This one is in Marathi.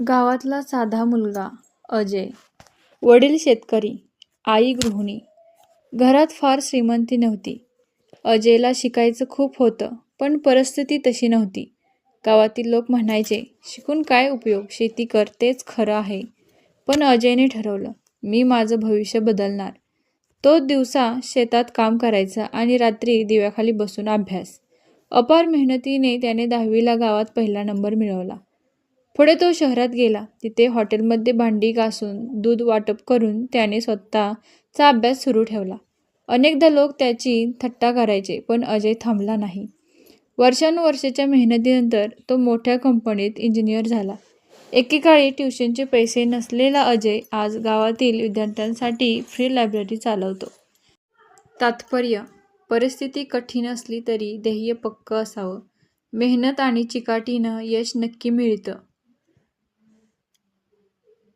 गावातला साधा मुलगा अजय. वडील शेतकरी, आई गृहिणी. घरात फार श्रीमंती नव्हती. अजयला शिकायचं खूप होतं पण परिस्थिती तशी नव्हती. गावातील लोक म्हणायचे, शिकून काय उपयोग, शेती कर तेच खरं आहे. पण अजयने ठरवलं, मी माझं भविष्य बदलणार. तो दिवसा शेतात काम करायचा आणि रात्री दिव्याखाली बसून अभ्यास. अपार मेहनतीने त्याने दहावीला गावात पहिला नंबर मिळवला. पुढे तो शहरात गेला. तिथे हॉटेलमध्ये भांडी घासून, दूध वाटप करून त्याने स्वतःचा अभ्यास सुरू ठेवला. अनेकदा लोक त्याची थट्टा करायचे पण अजय थांबला नाही. वर्षानुवर्षाच्या मेहनतीनंतर तो मोठ्या कंपनीत इंजिनियर झाला. एकेकाळी ट्युशनचे पैसे नसलेला अजय आज गावातील विद्यार्थ्यांसाठी फ्री लायब्ररी चालवतो. तात्पर्य: परिस्थिती कठीण असली तरी ध्येय पक्कं असावं. मेहनत आणि चिकाटीनं यश नक्की मिळतं.